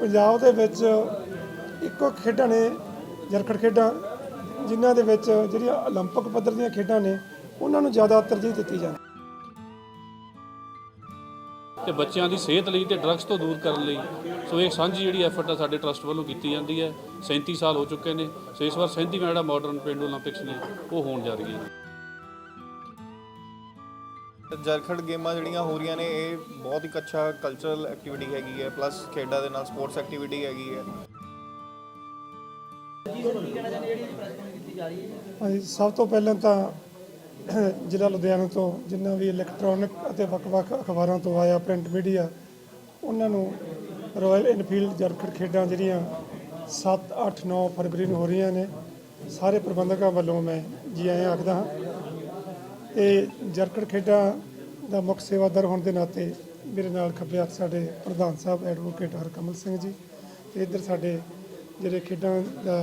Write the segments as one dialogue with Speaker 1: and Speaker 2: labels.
Speaker 1: ਪੰਜਾਬ ਦੇ ਵਿੱਚ ਇੱਕੋ ਖੇਡਾਂ ਨੇ ਜਰਕੜ ਖੇਡਾਂ, ਜਿਨ੍ਹਾਂ ਦੇ ਵਿੱਚ ਜਿਹੜੀਆਂ 올림픽 ਪੱਧਰ ਦੀਆਂ ਖੇਡਾਂ ਨੇ, ਉਹਨਾਂ ਨੂੰ ਜ਼ਿਆਦਾ ਤਰਜੀਹ ਦਿੱਤੀ ਜਾਂਦੀ
Speaker 2: ਤੇ ਬੱਚਿਆਂ ਦੀ ਸਿਹਤ ਲਈ ਤੇ ਡਰੱਗਸ ਤੋਂ ਦੂਰ ਕਰਨ ਲਈ, ਸੋ ਇਹ ਸਾਂਝੀ ਜਿਹੜੀ ਐਫਰਟ ਆ ਸਾਡੇ ਟਰਸਟ ਵੱਲੋਂ ਕੀਤੀ ਜਾਂਦੀ ਹੈ। 37 ਸਾਲ ਹੋ ਚੁੱਕੇ ਨੇ, ਸੋ ਇਸ ਵਾਰ 37ਵਾਂ ਜਿਹੜਾ ਮਾਡਰਨ ਪਿੰਡ 올림픽ਸ ਨੇ ਉਹ ਹੋਣ ਜਾ ਰਹੀ ਹੈ
Speaker 3: ਜਰਖੜ ਗੇਮਾਂ ਜਿਹੜੀਆਂ ਹੋ ਰਹੀਆਂ ਨੇ, ਇਹ ਬਹੁਤ ਇੱਕ ਅੱਛਾ ਕਲਚਰਲ ਐਕਟੀਵਿਟੀ ਹੈਗੀ ਹੈ ਪਲੱਸ ਖੇਡਾਂ ਦੇ ਨਾਲ ਸਪੋਰਟਸ ਐਕਟੀਵਿਟੀ ਹੈਗੀ ਹੈ।
Speaker 1: ਹਾਂਜੀ, ਸਭ ਤੋਂ ਪਹਿਲਾਂ ਤਾਂ ਜ਼ਿਲ੍ਹਾ ਲੁਧਿਆਣਾ ਤੋਂ ਜਿੰਨਾ ਵੀ ਇਲੈਕਟ੍ਰੋਨਿਕ ਅਤੇ ਵੱਖ-ਵੱਖ ਅਖਬਾਰਾਂ ਤੋਂ ਆਇਆ ਪ੍ਰਿੰਟ ਮੀਡੀਆ ਉਹਨਾਂ ਨੂੰ ਰਾਇਲ ਇਨਫੀਲਡ ਜਰਖੜ ਖੇਡਾਂ ਜਿਹੜੀਆਂ 7 8 9 ਫਰਵਰੀ ਨੂੰ ਹੋ ਰਹੀਆਂ ਨੇ, ਸਾਰੇ ਪ੍ਰਬੰਧਕਾਂ ਵੱਲੋਂ ਮੈਂ ਜੀ ਆਇਆਂ ਆਖਦਾ ਹਾਂ ਤੇ ਜਰਕੜ ਖੇਡਾਂ ਦਾ ਮੁੱਖ ਸੇਵਾਦਾਰ ਹੋਣ ਦੇ ਨਾਤੇ ਮੇਰੇ ਨਾਲ ਖੱਬੇ ਹੱਥ ਸਾਡੇ ਪ੍ਰਧਾਨ ਸਾਹਿਬ ਐਡਵੋਕੇਟ ਹਰਕਮਲ ਸਿੰਘ ਜੀ ਤੇ ਇੱਧਰ ਸਾਡੇ ਜਿਹੜੇ ਖੇਡਾਂ ਦਾ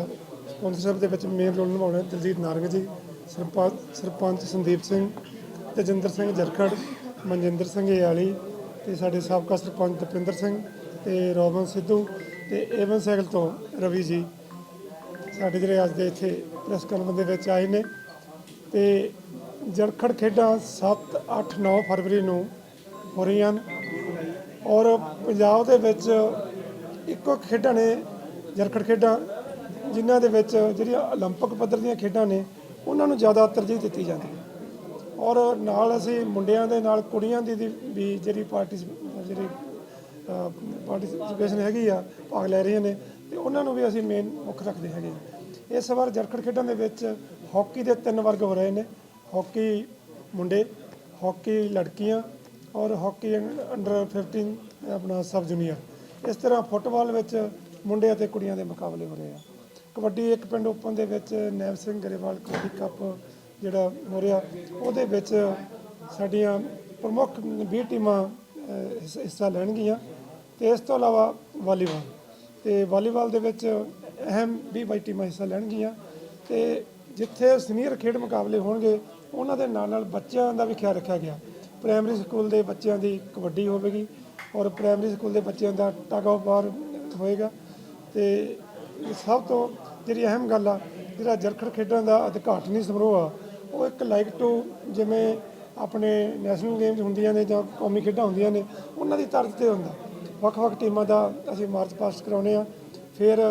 Speaker 1: ਸਪਾਂਸਰਸ਼ਿਪ ਦੇ ਵਿੱਚ ਮੇਨ ਰੋਲ ਨਿਭਾਉਣਾ ਦਲਜੀਤ ਨਾਰੰਗ ਜੀ ਸਰਪੰਚ ਸਰਪੰਚ ਸੰਦੀਪ ਸਿੰਘ, ਤੇਜਿੰਦਰ ਸਿੰਘ ਜਰਖੜ ਮਨਜਿੰਦਰ ਸਿੰਘ ਯਾਲੀ ਤੇ ਸਾਡੇ ਸਾਬਕਾ ਸਰਪੰਚ ਦਪਿੰਦਰ ਸਿੰਘ ਤੇ ਰੋਬਨ ਸਿੱਧੂ ਤੇ ਏਵਨ ਸਾਈਕਲ ਤੋਂ ਰਵੀ ਜੀ। ਸਾਡੇ ਜਿਹੜੇ ਅੱਜ ਦੇ ਇੱਥੇ ਪ੍ਰੈਸ ਕਾਨਫਰੰਸ ਦੇ ਵਿੱਚ ਆਏ ਨੇ ਤੇ ਜਰਖੜ ਖੇਡਾਂ 7 8 9 ਫਰਵਰੀ ਨੂੰ ਹੋ ਰਹੀਆਂ ਹਨ ਔਰ ਪੰਜਾਬ ਦੇ ਵਿੱਚ ਇੱਕੋ ਖੇਡਾਂ ਨੇ ਜਰਖੜ ਖੇਡਾਂ ਜਿਨ੍ਹਾਂ ਦੇ ਵਿੱਚ ਜਿਹੜੀਆਂ 올림픽 ਪੱਧਰ ਦੀਆਂ ਖੇਡਾਂ ਨੇ ਉਹਨਾਂ ਨੂੰ ਜ਼ਿਆਦਾ ਤਰਜੀਹ ਦਿੱਤੀ ਜਾਂਦੀ ਹੈ ਔਰ ਨਾਲ ਅਸੀਂ ਮੁੰਡਿਆਂ ਦੇ ਨਾਲ ਕੁੜੀਆਂ ਦੀ ਦੀ ਵੀ ਜਿਹੜੀ ਪਾਰਟੀ ਜਿਹੜੀ ਪਾਰਟਿਸਿਪੇਸ਼ਨ ਹੈਗੀ ਆ ਭਾਗ ਲੈ ਰਹੀਆਂ ਨੇ ਤੇ ਉਹਨਾਂ ਨੂੰ ਵੀ ਅਸੀਂ ਮੇਨ ਮੁੱਖ ਰੱਖਦੇ ਹੈਗੇ ਹਾਂ। ਇਸ ਵਾਰ ਜਰਖੜ ਖੇਡਾਂ ਦੇ ਵਿੱਚ ਹਾਕੀ ਦੇ ਤਿੰਨ ਵਰਗ ਹੋ ਰਹੇ ਨੇ ਹਾਕੀ ਮੁੰਡੇ, ਹਾਕੀ ਲੜਕੀਆਂ ਔਰ ਹਾਕੀ ਅੰਡਰ 15 ਆਪਣਾ ਸਬ ਜੂਨੀਅਰ ਇਸ ਤਰ੍ਹਾਂ ਫੁੱਟਬਾਲ ਵਿੱਚ ਮੁੰਡੇ ਅਤੇ ਕੁੜੀਆਂ ਦੇ ਮੁਕਾਬਲੇ ਹੋ ਰਹੇ ਆ। ਕਬੱਡੀ ਇੱਕ ਪਿੰਡ ਓਪਨ ਦੇ ਵਿੱਚ ਨੈਵ ਸਿੰਘ ਗਰੇਵਾਲ ਕਬੱਡੀ ਕੱਪ ਜਿਹੜਾ ਹੋ ਰਿਹਾ ਉਹਦੇ ਵਿੱਚ ਸਾਡੀਆਂ ਪ੍ਰਮੁੱਖ 20 ਟੀਮਾਂ ਹਿੱਸਾ ਲੈਣਗੀਆਂ ਤੇ ਇਸ ਤੋਂ ਇਲਾਵਾ ਵਾਲੀਬਾਲ। ਤੇ ਵਾਲੀਬਾਲ ਦੇ ਵਿੱਚ ਅਹਿਮ 20 ਬਾਈ ਟੀਮਾਂ ਹਿੱਸਾ ਲੈਣਗੀਆਂ ਤੇ ਜਿੱਥੇ ਸੀਨੀਅਰ ਖੇਡ ਮੁਕਾਬਲੇ ਹੋਣਗੇ ਉਹਨਾਂ ਦੇ ਨਾਲ ਨਾਲ ਬੱਚਿਆਂ ਦਾ ਵੀ ਖਿਆਲ ਰੱਖਿਆ ਗਿਆ। ਪ੍ਰਾਇਮਰੀ ਸਕੂਲ ਦੇ ਬੱਚਿਆਂ ਦੀ ਕਬੱਡੀ ਹੋਵੇਗੀ ਔਰ ਪ੍ਰਾਇਮਰੀ ਸਕੂਲ ਦੇ ਬੱਚਿਆਂ ਦਾ ਟਗ ਆਫ ਵਾਰ ਹੋਏਗਾ। ਤੇ ਸਭ ਤੋਂ ਜਿਹੜੀ ਅਹਿਮ ਗੱਲ ਆ, ਜਿਹੜਾ ਜਰਖੜ ਖੇਡਾਂ ਦਾ ਉਦਘਾਟਨੀ ਸਮਾਰੋਹ ਆ, ਉਹ ਇੱਕ ਲਾਈਕ ਟੂ ਜਿਵੇਂ ਆਪਣੇ ਨੈਸ਼ਨਲ ਗੇਮਸ ਹੁੰਦੀਆਂ ਨੇ ਜਾਂ ਕੌਮੀ ਖੇਡਾਂ ਹੁੰਦੀਆਂ ਨੇ, ਉਹਨਾਂ ਦੀ ਤਰਜ਼ ਤੇ ਹੁੰਦਾ। ਵੱਖ-ਵੱਖ ਟੀਮਾਂ ਦਾ ਅਸੀਂ ਮਾਰਚ ਪਾਸਟ ਕਰਾਉਨੇ ਆ ਫਿਰ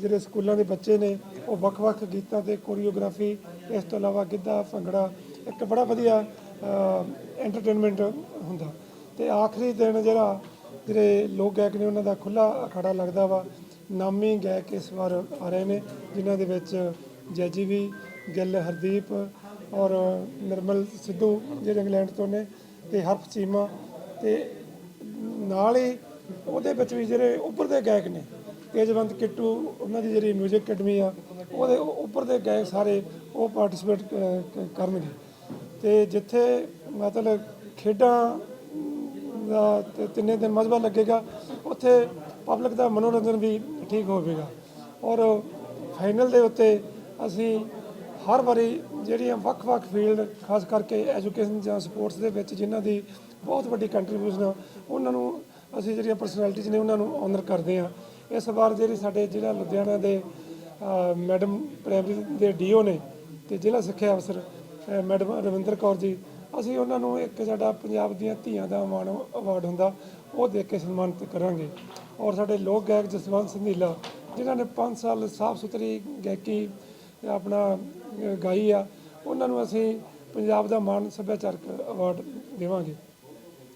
Speaker 1: ਜਿਹੜੇ ਸਕੂਲਾਂ ਦੇ ਬੱਚੇ ਨੇ ਉਹ ਵੱਖ-ਵੱਖ ਗੀਤਾਂ ਤੇ ਕੋਰੀਓਗ੍ਰਾਫੀ ਇਸ ਤੋਂ ਇਲਾਵਾ ਗਿੱਧਾ, ਭੰਗੜਾ, ਇੱਕ ਬੜਾ ਵਧੀਆ ਐਂਟਰਟੇਨਮੈਂਟ ਹੁੰਦਾ। ਤੇ ਆਖਰੀ ਦਿਨ ਜਿਹੜਾ ਜਿਹੜੇ ਲੋਕ ਗਾਇਕ ਨੇ ਉਹਨਾਂ ਦਾ ਖੁੱਲਾ ਅਖਾੜਾ ਲੱਗਦਾ ਵਾ। ਨਾਮੀ ਗਾਇਕ ਇਸ ਵਾਰ ਆ ਰਹੇ ਨੇ, ਜਿਨ੍ਹਾਂ ਦੇ ਵਿੱਚ ਜੈਜੀ ਵੀ, ਗਿੱਲ, ਹਰਦੀਪ ਔਰ ਨਿਰਮਲ ਸਿੱਧੂ ਜਿਹੜੇ ਇੰਗਲੈਂਡ ਤੋਂ ਨੇ ਤੇ ਹਰਫ ਚੀਮਾ ਤੇ ਨਾਲ ਹੀ ਉਹਦੇ ਵਿੱਚ ਵੀ ਜਿਹੜੇ ਉੱਪਰ ਦੇ ਗਾਇਕ ਨੇ, ਤੇਜਵੰਤ ਕਿੱਟੂ, ਉਹਨਾਂ ਦੀ ਜਿਹੜੀ 뮤직 ਅਕੈਡਮੀ ਆ ਉਹਦੇ ਉੱਪਰ ਦੇ ਗਾਇਕ ਸਾਰੇ, ਉਹ ਪਾਰਟਿਸਿਪੇਟ ਕਰਨਗੇ। ਤੇ ਜਿੱਥੇ ਮਤਲਬ ਖੇਡਾਂ ਦਾ ਤਿੰਨੇ ਦਿਨ ਮਜ਼ਬਾ ਲੱਗੇਗਾ, ਉੱਥੇ ਪਬਲਿਕ ਦਾ ਮਨੋਰੰਜਨ ਵੀ ਠੀਕ ਹੋਵੇਗਾ। ਔਰ ਫਾਈਨਲ ਦੇ ਉੱਤੇ ਅਸੀਂ ਹਰ ਵਾਰੀ ਜਿਹੜੀਆਂ ਵੱਖ-ਵੱਖ ਫੀਲਡ ਖਾਸ ਕਰਕੇ ਐਜੂਕੇਸ਼ਨ ਜਾਂ ਸਪੋਰਟਸ ਦੇ ਵਿੱਚ ਜਿਨ੍ਹਾਂ ਦੀ ਬਹੁਤ ਵੱਡੀ ਕੰਟਰੀਬਿਊਸ਼ਨ ਆ, ਉਹਨਾਂ ਨੂੰ ਅਸੀਂ ਜਿਹੜੀਆਂ ਪਰਸਨੈਲਿਟੀਜ਼ ਨੇ, ਉਹਨਾਂ ਨੂੰ ਆਨਰ ਕਰਦੇ ਆ ਇਸ ਵਾਰ ਜਿਹੜੀ ਸਾਡੇ ਜ਼ਿਲ੍ਹਾ ਲੁਧਿਆਣਾ ਦੇ ਮੈਡਮ ਪ੍ਰਾਇਮਰੀ ਦੇ ਡੀਓ ਨੇ ਤੇ ਜ਼ਿਲ੍ਹਾ ਸਿੱਖਿਆ ਅਫਸਰ ਮੈਡਮ ਰਵਿੰਦਰ ਕੌਰ ਜੀ। ਅਸੀਂ ਉਹਨਾਂ ਨੂੰ ਇੱਕ ਸਾਡਾ ਪੰਜਾਬ ਦੀਆਂ ਧੀਆਂ ਦਾ ਮਾਣ ਅਵਾਰਡ ਹੁੰਦਾ, ਉਹ ਦੇ ਕੇ ਸਨਮਾਨਿਤ ਕਰਾਂਗੇ। ਔਰ ਸਾਡੇ ਲੋਕ ਗਾਇਕ ਜਸਵੰਤ ਸੰਧੀਲਾ, ਜਿਨ੍ਹਾਂ ਨੇ 5 ਸਾਲ ਸਾਫ਼ ਸੁਥਰੀ ਗਾਇਕੀ, ਆਪਣਾ ਗਾਈ ਆ, ਉਹਨਾਂ ਨੂੰ ਅਸੀਂ ਪੰਜਾਬ ਦਾ ਮਾਣ ਸੱਭਿਆਚਾਰਕ ਅਵਾਰਡ ਦੇਵਾਂਗੇ।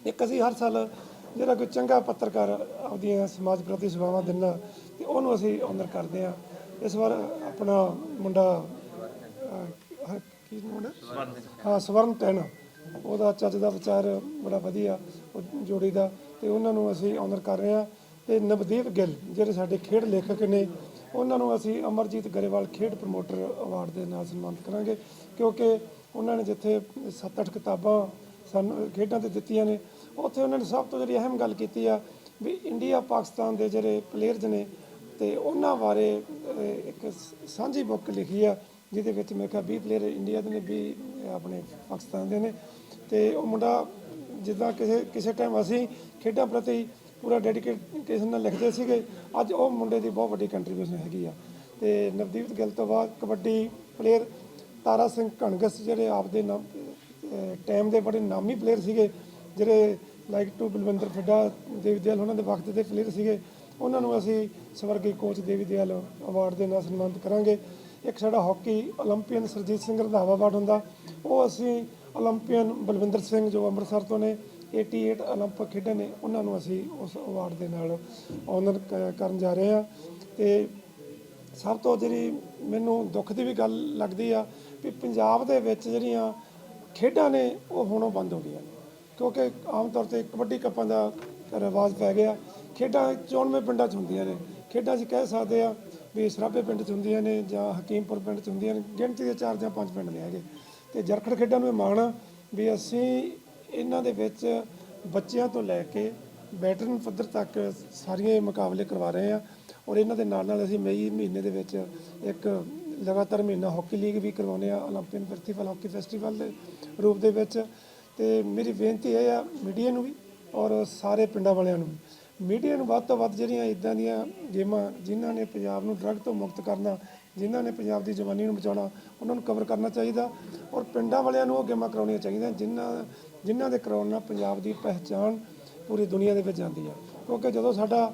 Speaker 1: ਇੱਕ ਅਸੀਂ ਹਰ ਸਾਲ ਜਿਹੜਾ ਕੋਈ ਚੰਗਾ ਪੱਤਰਕਾਰ ਆਪਦੀਆਂ ਸਮਾਜ ਪ੍ਰਤੀ ਸੇਵਾਵਾਂ ਦਿੰਦਾ, ਤੇ ਉਹਨੂੰ ਅਸੀਂ ਆਨਰ ਕਰਦੇ ਆ ਇਸ ਵਾਰ ਆਪਣਾ ਮੁੰਡਾ ਅਹ, ਕੀ ਮੁੰਡਾ? ਹਾਂ ਸਵਰਨ ਟੈਨ। ਉਹਦਾ ਚੱਜ ਦਾ ਵਿਚਾਰ ਬੜਾ ਵਧੀਆ ਉਹ ਜੋੜੀ ਦਾ। ਤੇ ਉਹਨਾਂ ਨੂੰ ਅਸੀਂ ਆਨਰ ਕਰ ਰਹੇ ਹਾਂ। ਤੇ ਨਵਦੀਪ ਗਿੱਲ ਜਿਹੜੇ ਸਾਡੇ ਖੇਡ ਲੇਖਕ ਨੇ ਉਹਨਾਂ ਨੂੰ ਅਸੀਂ ਅਮਰਜੀਤ ਗਰੇਵਾਲ ਖੇਡ ਪ੍ਰਮੋਟਰ ਅਵਾਰਡ ਦੇ ਨਾਲ ਸਨਮਾਨਿਤ ਕਰਾਂਗੇ। ਕਿਉਂਕਿ ਉਹਨਾਂ ਨੇ ਜਿੱਥੇ 7-8 ਕਿਤਾਬਾਂ ਸਾਨੂੰ ਖੇਡਾਂ ਤੇ ਦਿੱਤੀਆਂ ਨੇ ਉੱਥੇ ਉਹਨਾਂ ਨੇ ਸਭ ਤੋਂ ਜਿਹੜੀ ਅਹਿਮ ਗੱਲ ਕੀਤੀ ਆ ਵੀ ਇੰਡੀਆ ਪਾਕਿਸਤਾਨ ਦੇ ਜਿਹੜੇ ਪਲੇਅਰਜ਼ ਨੇ ਤੇ ਉਹਨਾਂ ਬਾਰੇ ਇੱਕ ਸਾਂਝੀ ਬੁੱਕ ਲਿਖੀ ਆ, ਜਿਹਦੇ ਵਿੱਚ ਮੇਰੇ ਕਿਹਾ 20 ਪਲੇਅਰ ਇੰਡੀਆ ਦੇ ਨੇ 20 ਆਪਣੇ ਪਾਕਿਸਤਾਨ ਦੇ ਨੇ। ਤੇ ਉਹ ਮੁੰਡਾ, ਜਿੱਦਾਂ ਕਿਸੇ ਕਿਸੇ ਟਾਈਮ ਅਸੀਂ ਖੇਡਾਂ ਪ੍ਰਤੀ ਪੂਰਾ ਡੈਡੀਕੇਸ਼ਨ ਨਾਲ ਲਿਖਦੇ ਸੀਗੇ, ਅੱਜ ਉਹ ਮੁੰਡੇ ਦੀ ਬਹੁਤ ਵੱਡੀ ਕੰਟਰੀਬਿਊਸ਼ਨ ਹੈਗੀ ਆ। ਤੇ ਨਵਦੀਪ ਗਿੱਲ ਤੋਂ ਬਾਅਦ ਕਬੱਡੀ ਪਲੇਅਰ ਤਾਰਾ ਸਿੰਘ ਕਣਗਸ ਜਿਹੜੇ ਆਪਦੇ ਨਾਮ ਟਾਈਮ ਦੇ ਬੜੇ ਨਾਮੀ ਪਲੇਅਰ ਸੀਗੇ, ਜਿਹੜੇ ਲਾਈਕ ਟੂ ਬਲਵਿੰਦਰ ਫਿੱਡਾ ਦੇਵਦਿਆਲ ਉਹਨਾਂ ਦੇ ਵਕਤ ਦੇ ਪਲੇਅਰ ਸੀਗੇ। ਉਹਨਾਂ ਨੂੰ ਅਸੀਂ ਸਵਰਗੀ ਕੋਚ ਦੇਵੀ ਦਿਆਲ ਅਵਾਰਡ ਦੇ ਨਾਲ ਸਨਮਾਨਿਤ ਕਰਾਂਗੇ। ਇੱਕ ਸਾਡਾ ਹਾਕੀ 올림픽ਨ ਸਰਜੀਤ ਸਿੰਘ ਰੰਧਾਵਾ ਅਵਾਰਡ ਹੁੰਦਾ। ਉਹ ਅਸੀਂ 올림픽ਨ ਬਲਵਿੰਦਰ ਸਿੰਘ ਜੋ ਅੰਮ੍ਰਿਤਸਰ ਤੋਂ ਨੇ 88 올림픽 ਖੇਡਾਂ ਨੇ, ਉਹਨਾਂ ਨੂੰ ਅਸੀਂ ਉਸ ਅਵਾਰਡ ਦੇ ਨਾਲ ਆਨਰ ਕਰਨ ਜਾ ਰਹੇ ਹਾਂ। ਤੇ ਸਭ ਤੋਂ ਜਿਹੜੀ ਮੈਨੂੰ ਦੁੱਖ ਦੀ ਵੀ ਗੱਲ ਲੱਗਦੀ ਆ ਵੀ ਪੰਜਾਬ ਦੇ ਵਿੱਚ ਜਿਹੜੀਆਂ ਖੇਡਾਂ ਨੇ, ਉਹ ਹੁਣੋਂ ਬੰਦ ਹੋ ਗਈਆਂ ਕਿਉਂਕਿ ਆਮ ਤੌਰ ਤੇ ਕਬੱਡੀ ਕੱਪਾਂ ਦਾ ਰਿਵਾਜ ਪੈ ਗਿਆ। ਖੇਡਾਂ 94 ਪਿੰਡਾਂ 'ਚ ਹੁੰਦੀਆਂ ਨੇ ਖੇਡਾਂ 'ਚ ਕਹਿ ਸਕਦੇ ਆ ਵੀ ਸਰਾਭੇ ਪਿੰਡ 'ਚ ਹੁੰਦੀਆਂ ਨੇ ਜਾਂ ਹਕੀਮਪੁਰ ਪਿੰਡ 'ਚ ਹੁੰਦੀਆਂ ਨੇ ਗਿਣਤੀ ਦੇ ਚਾਰ ਜਾਂ ਪੰਜ ਪਿੰਡ ਨੇ ਹੈਗੇ ਤੇ ਜਰਖੜ ਖੇਡਾਂ ਨੂੰ ਇਹ ਮਾਣ ਆ ਵੀ ਅਸੀਂ ਇਹਨਾਂ ਦੇ ਵਿੱਚ ਬੱਚਿਆਂ ਤੋਂ ਲੈ ਕੇ ਵੈਟਰਨ ਪੱਧਰ ਤੱਕ ਸਾਰੀਆਂ ਇਹ ਮੁਕਾਬਲੇ ਕਰਵਾ ਰਹੇ ਆ ਔਰ ਇਹਨਾਂ ਦੇ ਨਾਲ ਨਾਲ ਅਸੀਂ ਮਈ ਮਹੀਨੇ ਦੇ ਵਿੱਚ ਇੱਕ ਲਗਾਤਾਰ ਮਹੀਨਾ ਹਾਕੀ ਲੀਗ ਵੀ ਕਰਵਾਉਂਦੇ ਆ 올림픽 ਫੈਸਟੀਵਲ ਹਾਕੀ ਫੈਸਟੀਵਲ ਦੇ ਰੂਪ ਦੇ ਵਿੱਚ ਤੇ ਮੇਰੀ ਬੇਨਤੀ ਇਹ ਆ ਮੀਡੀਆ ਨੂੰ ਵੀ ਔਰ ਸਾਰੇ ਪਿੰਡਾਂ ਵਾਲਿਆਂ ਨੂੰ ਵੀ ਮੀਡੀਆ ਨੂੰ ਵੱਧ ਤੋਂ ਵੱਧ ਜਿਹੜੀਆਂ ਇਦਾਂ ਦੀਆਂ ਗੇਮਾਂ ਜਿਨ੍ਹਾਂ ਨੇ ਪੰਜਾਬ ਨੂੰ ਡਰੱਗ ਤੋਂ ਮੁਕਤ ਕਰਨਾ ਜਿਨ੍ਹਾਂ ਨੇ ਪੰਜਾਬ ਦੀ ਜਵਾਨੀ ਨੂੰ ਬਚਾਉਣਾ ਉਹਨਾਂ ਨੂੰ ਕਵਰ ਕਰਨਾ ਚਾਹੀਦਾ ਔਰ ਪਿੰਡਾਂ ਵਾਲਿਆਂ ਨੂੰ ਉਹ ਗੇਮਾਂ ਕਰਾਉਣੀਆਂ ਚਾਹੀਦੀਆਂ ਜਿਨ੍ਹਾਂ ਜਿਨ੍ਹਾਂ ਦੇ ਕਰਾਉਣ ਨਾਲ ਪੰਜਾਬ ਦੀ ਪਹਿਚਾਣ ਪੂਰੀ ਦੁਨੀਆ ਦੇ ਵਿੱਚ ਜਾਂਦੀ ਆ ਕਿਉਂਕਿ ਜਦੋਂ ਸਾਡਾ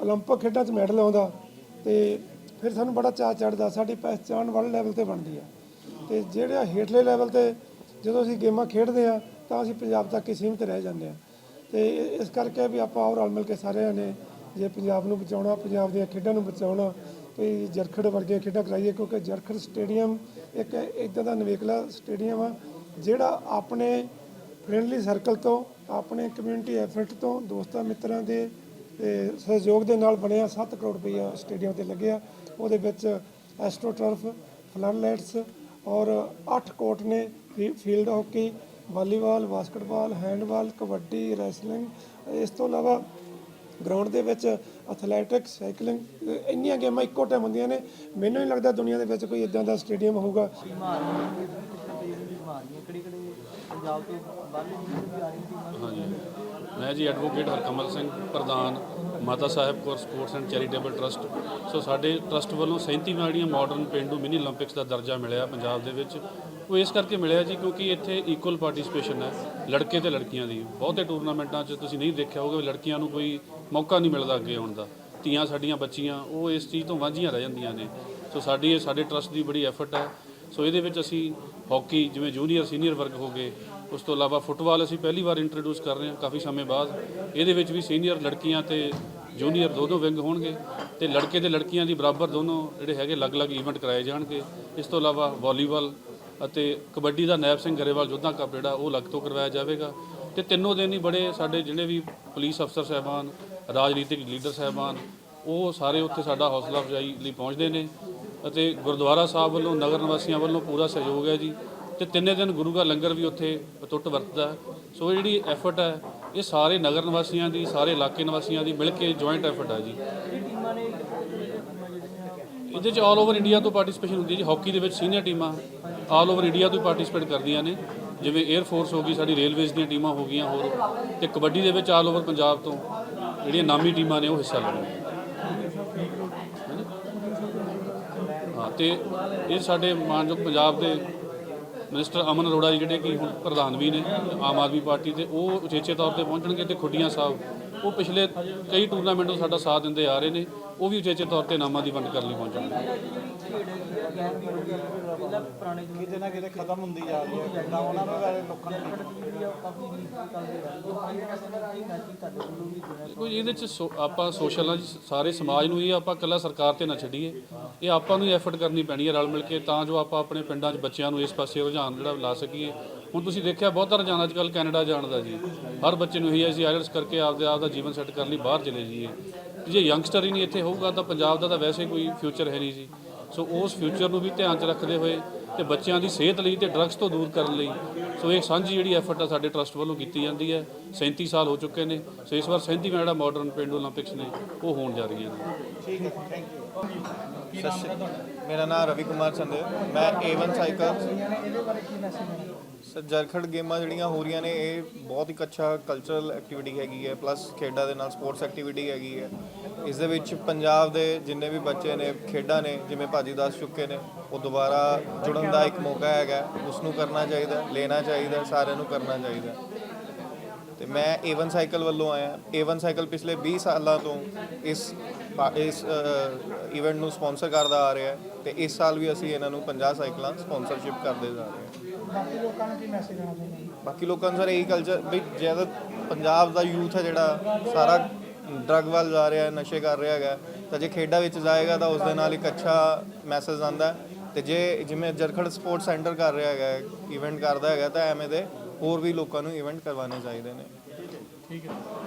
Speaker 1: 올림픽 ਖੇਡਾਂ 'ਚ ਮੈਡਲ ਆਉਂਦਾ ਤੇ ਫਿਰ ਸਾਨੂੰ ਬੜਾ ਚਾਅ ਚੜਦਾ ਸਾਡੀ ਪਹਿਚਾਣ ਵਰਲਡ ਲੈਵਲ ਤੇ ਬਣਦੀ ਆ ਤੇ ਜਿਹੜਾ ਹੇਠਲੇ ਲੈਵਲ ਤੇ ਜਦੋਂ ਅਸੀਂ ਗੇਮਾਂ ਖੇਡਦੇ ਆ ਤਾਂ ਅਸੀਂ ਪੰਜਾਬ ਤੱਕ ਹੀ ਸੀਮਿਤ ਰਹਿ ਜਾਂਦੇ ਆ ਤੇ ਇਸ ਕਰਕੇ ਵੀ ਆਪਾਂ ਹੋਰ ਰਲ ਮਿਲ ਕੇ ਸਾਰਿਆਂ ਨੇ ਜੇ ਪੰਜਾਬ ਨੂੰ ਬਚਾਉਣਾ, ਪੰਜਾਬ ਦੀਆਂ ਖੇਡਾਂ ਨੂੰ ਬਚਾਉਣਾ, ਤੇ ਜਰਖੜ ਵਰਗੀਆਂ ਖੇਡਾਂ ਕਰਾਈਏ, ਕਿਉਂਕਿ ਜਰਖੜ ਸਟੇਡੀਅਮ ਇੱਕ ਇਦਾਂ ਦਾ ਨਵੇਕਲਾ ਸਟੇਡੀਅਮ ਆ, ਜਿਹੜਾ ਆਪਣੇ ਫ੍ਰੈਂਡਲੀ ਸਰਕਲ ਤੋਂ, ਆਪਣੇ ਕਮਿਊਨਿਟੀ ਐਫਰਟ ਤੋਂ, ਦੋਸਤਾਂ ਮਿੱਤਰਾਂ ਦੇ ਸਹਿਯੋਗ ਦੇ ਨਾਲ ਬਣਿਆ 7 ਕਰੋੜ ਰੁਪਈਆ ਸਟੇਡੀਅਮ ਤੇ ਲੱਗਿਆ। ਉਹਦੇ ਵਿੱਚ ਐਸਟ੍ਰੋ ਟਰਫ ਫਲੱਡ ਔਰ 8 ਕੋਰਟ ਨੇ, ਫੀ- field hockey volleyball, basketball, handball, kabaddi, wrestling, ਇਸ ਤੋਂ ਇਲਾਵਾ ਗਰਾਊਂਡ ਦੇ ਵਿੱਚ ਐਥਲੈਟਿਕਸ ਸਾਈਕਲਿੰਗ, ਇੰਨੀਆਂ ਗੇਮਾਂ ਇੱਕੋ ਟਾਈਮ ਹੁੰਦੀਆਂ ਨੇ। ਮੈਨੂੰ ਨਹੀਂ ਲੱਗਦਾ ਦੁਨੀਆ ਦੇ ਵਿੱਚ ਕੋਈ ਇਦਾਂ ਦਾ ਸਟੇਡੀਅਮ ਹੋਊਗਾ।
Speaker 2: ਮੈਂ ਜੀ ਐਡਵੋਕੇਟ ਹਰਕਮਲ ਸਿੰਘ, ਪ੍ਰਧਾਨ Mata Sahib Kaur sports and charitable trust so ਸਾਡੇ ਟਰਸਟ ਵੱਲੋਂ 37ਵਾਂ ਜਿਹੜੀਆਂ ਮਾਡਰਨ ਪਿੰਡੂ ਮਿਨੀ 올림픽ਸ ਦਾ ਦਰਜਾ ਮਿਲਿਆ ਪੰਜਾਬ ਦੇ ਵਿੱਚ। ਉਹ ਇਸ ਕਰਕੇ ਮਿਲਿਆ ਜੀ ਕਿਉਂਕਿ ਇੱਥੇ ਇਕੁਅਲ ਪਾਰਟਿਸਿਪੇਸ਼ਨ ਹੈ, ਲੜਕੇ ਤੇ ਲੜਕੀਆਂ ਦੀ। ਬਹੁਤੇ ਟੂਰਨਾਮੈਂਟਾਂ 'ਚ ਤੁਸੀਂ ਨਹੀਂ ਦੇਖਿਆ ਹੋਊਗਾ ਵੀ ਲੜਕੀਆਂ ਨੂੰ ਕੋਈ ਮੌਕਾ ਨਹੀਂ ਮਿਲਦਾ ਅੱਗੇ ਆਉਣ ਦਾ। ਧੀਆਂ ਸਾਡੀਆਂ ਬੱਚੀਆਂ, ਉਹ ਇਸ ਚੀਜ਼ ਤੋਂ ਵਾਂਝੀਆਂ ਰਹਿ ਜਾਂਦੀਆਂ ਨੇ। ਸੋ ਸਾਡੀ ਇਹ ਸਾਡੇ ਟਰਸਟ ਦੀ ਬੜੀ ਐਫਰਟ ਹੈ। ਸੋ ਇਹਦੇ ਵਿੱਚ ਅਸੀਂ ਹਾਕੀ ਜਿਵੇਂ ਜੂਨੀਅਰ ਸੀਨੀਅਰ ਵਰਗ ਹੋ ਗਏ, ਉਸ ਤੋਂ ਇਲਾਵਾ ਫੁੱਟਬਾਲ ਅਸੀਂ ਪਹਿਲੀ ਵਾਰ ਇੰਟਰੋਡਿਊਸ ਕਰ ਰਹੇ ਹਾਂ ਕਾਫੀ ਸਮੇਂ ਬਾਅਦ। ਇਹਦੇ ਵਿੱਚ ਵੀ ਸੀਨੀਅਰ ਲੜਕੀਆਂ ਤੇ ਜੂਨੀਅਰ ਦੋਨੋਂ ਵਿੰਗ ਹੋਣਗੇ ਤੇ ਲੜਕੇ ਤੇ ਲੜਕੀਆਂ ਦੀ ਬਰਾਬਰ ਦੋਨੋਂ ਜਿਹੜੇ ਹੈਗੇ ਅਲੱਗ-ਅਲੱਗ ਇਵੈਂਟ ਕਰਾਏ ਜਾਣਗੇ। ਇਸ ਤੋਂ ਇਲਾਵਾ ਵਾਲੀਬਾਲ ਅਤੇ ਕਬੱਡੀ ਦਾ ਨੈਬ ਸਿੰਘ ਗਰੇਵਾਲ ਯੋਧਾ ਕੱਪ ਜਿਹੜਾ ਉਹ ਅਲੱਗ ਤੋਂ ਕਰਵਾਇਆ ਜਾਵੇਗਾ। ਤੇ ਤਿੰਨੋਂ ਦਿਨ ਹੀ ਬੜੇ ਸਾਡੇ ਜਿਹੜੇ ਵੀ ਪੁਲਿਸ ਅਫਸਰ ਸਹਿਬਾਨ, ਰਾਜਨੀਤਿਕ ਲੀਡਰ ਸਹਿਬਾਨ, ਉਹ ਸਾਰੇ ਉੱਥੇ ਸਾਡਾ ਹੌਸਲਾ ਅਫਜ਼ਾਈ ਲਈ ਪਹੁੰਚਦੇ ਨੇ ਅਤੇ ਗੁਰਦੁਆਰਾ ਸਾਹਿਬ ਵੱਲੋਂ, ਨਗਰ ਨਿਵਾਸੀਆਂ ਵੱਲੋਂ ਪੂਰਾ ਸਹਿਯੋਗ ਹੈ ਜੀ। ਤੇ ਤਿੰਨੇ ਦਿਨ ਗੁਰੂ ਦਾ ਲੰਗਰ ਵੀ ਉੱਥੇ ਟੁੱਟ ਵਰਤਦਾ ਸੋ ਇਹ ਜਿਹੜੀ ਐਫਰਟ ਹੈ, ਇਹ ਸਾਰੇ ਨਗਰ ਨਿਵਾਸੀਆਂ ਦੀ, ਸਾਰੇ ਇਲਾਕੇ ਨਿਵਾਸੀਆਂ ਦੀ ਮਿਲ ਕੇ ਜੁਆਇੰਟ ਐਫਰਟ ਹੈ ਜੀ। ਇਹਦੇ ਚ ਆਲ ਓਵਰ ਇੰਡੀਆ ਤੋਂ ਪਾਰਟਿਸਿਪੇਸ਼ਨ ਹੁੰਦੀ ਹੈ ਜੀ। ਹਾਕੀ ਦੇ ਵਿੱਚ ਸੀਨੀਅਰ ਟੀਮਾਂ ਆਲ ਓਵਰ ਇੰਡੀਆ ਤੋਂ ਪਾਰਟਿਸਿਪੇਟ ਕਰਦੀਆਂ ਨੇ, ਜਿਵੇਂ 에ਅਰ ਫੋਰਸ ਹੋ ਗਈ, ਸਾਡੀ ਰੇਲਵੇਜ਼ ਦੀਆਂ ਟੀਮਾਂ ਹੋ ਗਈਆਂ ਹੋਰ, ਤੇ ਕਬੱਡੀ ਦੇ ਵਿੱਚ ਆਲ ਓਵਰ ਪੰਜਾਬ ਤੋਂ ਜਿਹੜੀਆਂ ਨਾਮੀ ਟੀਮਾਂ ਨੇ ਉਹ ਹਿੱਸਾ ਲੈਂਦੀਆਂ ਹਾਂ, ਤੇ ਇਹ ਸਾਡੇ ਮਾਨਯੋਗ ਪੰਜਾਬ ਦੇ ਮਿਨਿਸਟਰ ਅਮਨ ਅਰੋੜਾ ਜੀ ਜਿਹੜੇ ਕਿ ਹੁਣ ਪ੍ਰਧਾਨ ਵੀ ਨੇ, ਆਮ ਆਦਮੀ ਪਾਰਟੀ ਦੇ, ਉਹ ਉਚੇਚੇ ਤੌਰ ਤੇ ਪਹੁੰਚਣਗੇ ਤੇ ਖੁੱਡੀਆਂ ਸਾਹਿਬ ਉਹ ਪਿਛਲੇ ਕਈ ਟੂਰਨਾਮੈਂਟ ਤੋਂ ਸਾਡਾ ਸਾਥ ਦਿੰਦੇ ਆ ਰਹੇ ਨੇ ਉਹ ਵੀ ਉਚੇਚੇ ਤੌਰ ਤੇ ਨਾਮਾਂ ਦੀ ਵੰਡ ਕਰਨ ਲਈ ਪਹੁੰਚਣਗੇ
Speaker 4: ਕਿਤੇ ਨਾ ਕਿਤੇ ਖਤਮ ਹੁੰਦੀ ਜਾ ਰਹੀ ਹੈ ਤਾਂ ਉਹਨਾਂ ਨੂੰ ਬਾਰੇ ਲੋਕਾਂ ਨੂੰ
Speaker 2: ਦੇਖੋ ਜੀ ਇਹਦੇ ਚ ਸੋ- ਆਪਾਂ ਸੋਸ਼ਲ ਆ ਜੀ, ਸਾਰੇ ਸਮਾਜ ਨੂੰ ਹੀ ਆਪਾਂ ਇਕੱਲਾ ਸਰਕਾਰ ਤੇ ਨਾ ਛੱਡੀਏ। ਇਹ ਆਪਾਂ ਨੂੰ ਹੀ ਐਫਰਟ ਕਰਨੀ ਪੈਣੀ ਹੈ ਰਲ ਮਿਲ ਕੇ ਤਾਂ ਜੋ ਆਪਾਂ ਆਪਣੇ ਪਿੰਡਾਂ 'ਚ ਬੱਚਿਆਂ ਨੂੰ ਇਸ ਪਾਸੇ ਰੁਝਾਨ ਜਿਹੜਾ ਲਾ ਸਕੀਏ। ਹੁਣ ਤੁਸੀਂ ਦੇਖਿਆ ਬਹੁਤਾ ਰੁਝਾਨ ਅੱਜ ਕੱਲ ਕੈਨੇਡਾ ਜਾਣ ਦਾ ਜੀ। ਹਰ ਬੱਚੇ ਨੂੰ ਇਹੀ ਅਸੀਂ ਆਇਲਟਸ ਕਰਕੇ ਆਪਦੇ ਆਪ ਦਾ ਜੀਵਨ ਸੈੱਟ ਕਰਨ ਲਈ ਬਾਹਰ ਚਲੇ ਜਾਈਏ। ਜੇ ਯੰਗਸਟਰ ਹੀ ਨਹੀਂ ਇੱਥੇ ਹੋਊਗਾ ਤਾਂ ਪੰਜਾਬ ਦਾ ਤਾਂ ਵੈਸੇ ਕੋਈ ਫਿਊਚਰ ਹੈ ਨਹੀਂ ਜੀ। ਸੋ ਉਸ ਫਿਊਚਰ ਨੂੰ ਵੀ ਧਿਆਨ 'ਚ ਰੱਖਦੇ ਹੋਏ ਤੇ ਬੱਚਿਆਂ ਦੀ ਸਿਹਤ ਲਈ ਤੇ ਡਰੱਗਸ ਤੋਂ ਦੂਰ ਕਰਨ ਲਈ ਸੋ ਇਹ ਸਾਂਝੀ ਜਿਹੜੀ ਐਫਰਟ ਆ ਸਾਡੇ ਟਰਸਟ ਵੱਲੋਂ ਕੀਤੀ ਜਾਂਦੀ ਹੈ। 37 ਸਾਲ ਹੋ ਚੁੱਕੇ ਨੇ ਸੋ ਇਸ ਵਾਰ 37ਵਾਂ ਜਿਹੜਾ ਮਾਡਰਨ ਪਿੰਡ ਓਲੰਪਿਕਸ ਨੇ ਉਹ ਹੋਣ ਜਾ ਰਹੀਆਂ ਨੇ।
Speaker 3: ਠੀਕ ਹੈ ਥੈਂਕ ਮੇਰਾ ਨਾਮ ਰਵੀ ਕੁਮਾਰ ਚੰਦੇ ਮੈਂ A1 ਸਾਈਕਲ ਸਰ ਜਰਖੜ ਗੇਮਾਂ ਜਿਹੜੀਆਂ ਹੋ ਰਹੀਆਂ ਨੇ, ਇਹ ਬਹੁਤ ਇੱਕ ਅੱਛਾ ਕਲਚਰਲ ਐਕਟੀਵਿਟੀ ਹੈਗੀ ਹੈ ਪਲੱਸ ਖੇਡਾਂ ਦੇ ਨਾਲ ਸਪੋਰਟਸ ਐਕਟੀਵਿਟੀ ਹੈਗੀ ਹੈ। ਇਸ ਦੇ ਵਿੱਚ ਪੰਜਾਬ ਦੇ ਜਿੰਨੇ ਵੀ ਬੱਚੇ ਨੇ, ਖੇਡਾਂ ਨੇ, ਜਿਵੇਂ ਭਾਜੀ ਦੱਸ ਚੁੱਕੇ ਨੇ, ਉਹ ਦੁਬਾਰਾ ਜੁੜਨ ਦਾ ਇੱਕ ਮੌਕਾ ਹੈਗਾ ਉਸ ਨੂੰ ਕਰਨਾ ਚਾਹੀਦਾ, ਲੈਣਾ ਚਾਹੀਦਾ, ਸਾਰਿਆਂ ਨੂੰ ਕਰਨਾ ਚਾਹੀਦਾ। ਤੇ ਮੈਂ A1 ਸਾਈਕਲ ਵੱਲੋਂ ਆਇਆ। A1 ਸਾਈਕਲ ਪਿਛਲੇ 20 ਸਾਲਾਂ ਤੋਂ ਇਸ ਪਾ- ਇਸ ਇਵੈਂਟ ਨੂੰ ਸਪਾਂਸਰ ਕਰਦਾ ਆ ਰਿਹਾ ਹੈ ਤੇ ਇਸ ਸਾਲ ਵੀ ਅਸੀਂ ਇਹਨਾਂ ਨੂੰ 50 ਸਾਈਕਲਾਂ ਸਪਾਂਸਰਸ਼ਿਪ ਕਰਦੇ ਜਾ ਰਹੇ ਹਾਂ।
Speaker 1: ਬਾਕੀ ਲੋਕਾਂ ਨੂੰ ਕੀ ਮੈਸੇਜ ਦੇਣਾ ਚਾਹੁੰਦੇ
Speaker 3: ਬਾਕੀ ਲੋਕਾਂ ਨੂੰ ਸਰ ਇਹੀ ਕਲਚਰ ਵੀ ਜ਼ਿਆਦਾ ਪੰਜਾਬ ਦਾ ਯੂਥ ਹੈ ਜਿਹੜਾ ਸਾਰਾ ਡਰੱਗ ਵੱਲ ਜਾ ਰਿਹਾ ਹੈ ਨਸ਼ੇ ਕਰ ਰਿਹਾ ਹੈਗਾ। ਤਾਂ ਜੇ ਖੇਡਾਂ ਵਿੱਚ ਜਾਏਗਾ ਤਾਂ ਉਸ ਦੇ ਨਾਲ ਇੱਕ ਅੱਛਾ ਮੈਸੇਜ ਆਉਂਦਾ ਹੈ। ਤੇ ਜੇ ਜਿਵੇਂ ਜਰਖੜ ਸਪੋਰਟਸ ਸੈਂਟਰ ਕਰ ਰਿਹਾ ਹੈਗਾ ਇਵੈਂਟ ਕਰਦਾ ਹੈਗਾ ਤਾਂ ਐਵੇਂ ਦੇ ਹੋਰ ਵੀ ਲੋਕਾਂ ਨੂੰ ਇਵੈਂਟ ਕਰਵਾਉਣੇ ਚਾਹੀਦੇ ਨੇ।